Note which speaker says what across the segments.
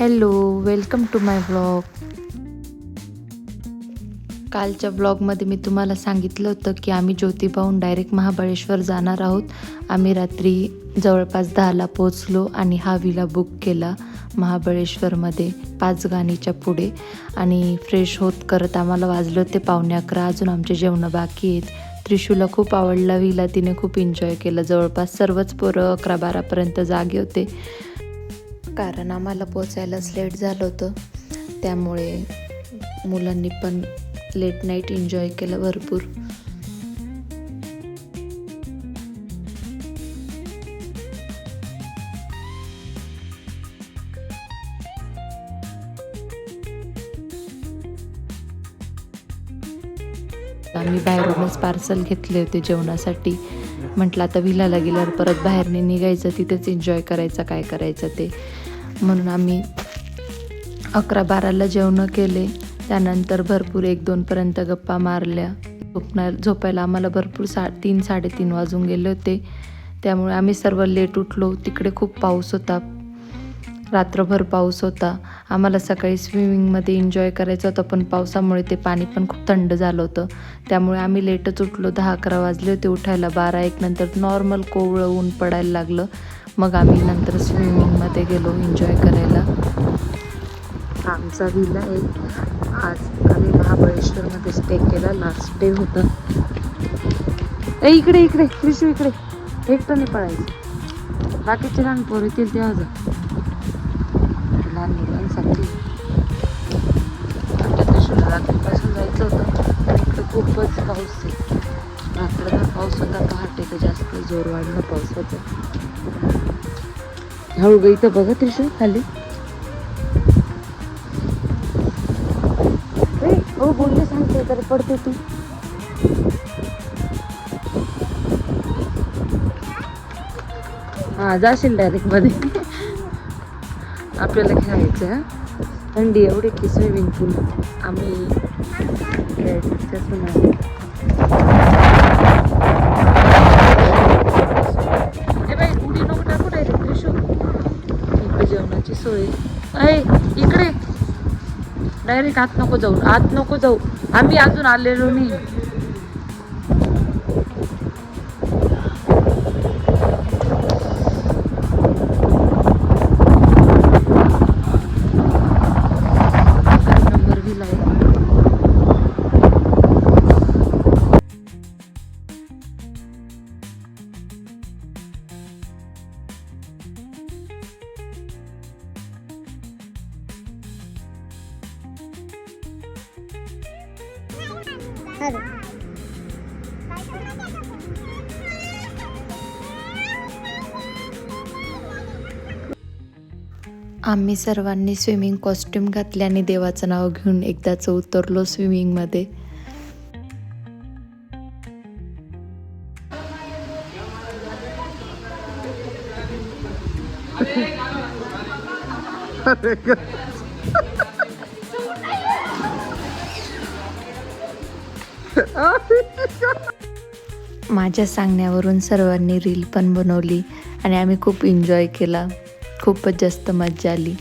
Speaker 1: Hello welcome to my blog कालच्या ब्लॉगमध्ये मी तुम्हाला सांगितलं होतं की आम्ही ज्योतिबाहून डायरेक्ट महाबळेश्वर जाणार आहोत. आम्ही रात्री जवळपास दहाला पोचलो आणि हा विला बुक केला महाबळेश्वरमध्ये पाच गाणीच्या पुढे. आणि फ्रेश होत करत आम्हाला वाजले होते पावणे अकरा. अजून आमचे जेवणं बाकी आहेत. त्रिशूला खूप आवडला विला तिने खूप एन्जॉय केलं. जवळपास सर्वच पोरं अकरा बारापर्यंत जागे होते. कारण आम्हाला पोचायलाच लेट झालं होतं. त्यामुळे मुलांनी पण लेट नाईट एन्जॉय केलं भरपूर. आम्ही बाहेरूनच पार्सल घेतले होते जेवणासाठी. म्हटलं आता विलाला गेल्यावर परत बाहेरने निघायचं तिथेच एन्जॉय करायचं काय करायचं ते. म्हणून आम्ही अकरा बाराला जेवणं केले. त्यानंतर भरपूर एक दोनपर्यंत गप्पा मारल्या. झोपणार झोपायला आम्हाला भरपूर सा तीन साडेतीन वाजून गेले होते. त्यामुळे आम्ही सर्व लेट उठलो. तिकडे खूप पाऊस होता. रात्रभर पाऊस होता. आम्हाला सकाळी स्विमिंगमध्ये एन्जॉय करायचं होतं पण पावसामुळे ते पाणी पण खूप थंड झालं होतं. त्यामुळे आम्ही लेटच उठलो. दहा अकरा वाजले होते उठायला. बारा एक नंतर नॉर्मल कोवळं ऊन पडायला लागलं. मग आम्ही नंतर स्विमिंगमध्ये गेलो एन्जॉय करायला. आमचा विला एक आज आम्ही महाबळेश्वरमध्ये स्टे केला. लास्ट डे होता. ए इकडे इकडे कृषू इकडे. एकटं पळायचं. बाकीचे लहान पोर येतील तेव्हा लहान मुलांसाठी. आमच्या त्रिशूला रात्रीपासून जायचं होतं. इकडे खूपच पाऊस आहे. रात्रभर पाऊस होता. पहाटे तर जास्त जोर वाढला पावसाचा हळू ग इथं बघा त्रिशूळ खाली. हो बोलले सांगते तर पडते तू. हा जाशील डायरेक्टमध्ये. आपल्याला खेळायचं थंडी एवढी की स्विमिंग पूल आम्ही खेळायचं डायरेक्ट आत नको जाऊ आत नको जाऊ. आम्ही अजून आलेलो नाही. आम्ही सर्वांनी स्विमिंग कॉस्ट्युम घातले आणि देवाचं नाव घेऊन एकदाच उतरलो स्विमिंगमध्ये. माझ्या सांगण्यावरून सर्वांनी रील पण बनवली आणि आम्ही खूप एन्जॉय केला. खूपच जास्त मजा आली.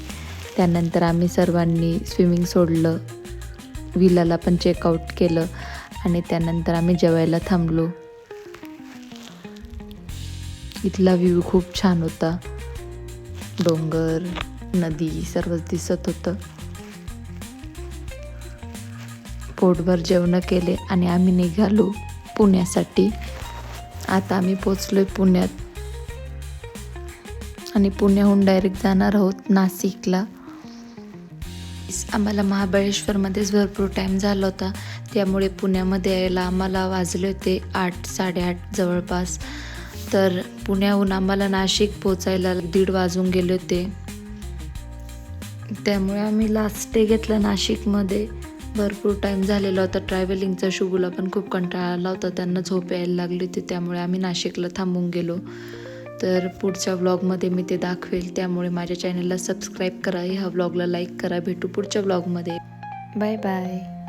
Speaker 1: त्यानंतर आम्ही सर्वांनी स्विमिंग सोडलं. विलाला पण चेकआउट केलं आणि त्यानंतर आम्ही जेवायला थांबलो. इथला व्ह्यू खूप छान होता. डोंगर नदी सर्वच दिसत होतं. पोटभर जेवणं केले आणि आम्ही निघालो पुण्यासाठी. आता आम्ही पोचलोय पुण्यात. आणि पुण्याहून डायरेक्ट जाणार आहोत नाशिकला. आम्हाला महाबळेश्वरमध्येच भरपूर टाईम झाला होता. त्यामुळे पुण्यामध्ये यायला आम्हाला वाजले होते आठ साडेआठ जवळपास. तर पुण्याहून आम्हाला नाशिक पोचायला दीड वाजून गेले होते. त्यामुळे आम्ही लास्ट डे घेतला नाशिकमध्ये. भरपूर टाईम झालेला होता. ट्रॅव्हलिंगचा शुगुला पण खूप कंटाळा आला होता. त्यांना झोप यायला लागली होती. त्यामुळे आम्ही नाशिकला थांबून गेलो. तर पुढच्या व्लॉगमध्ये मी ते दाखवेल. त्यामुळे माझ्या चॅनलला सबस्क्राईब करा. ह्या व्लॉगला लाईक करा. भेटू पुढच्या व्लॉगमध्ये बाय बाय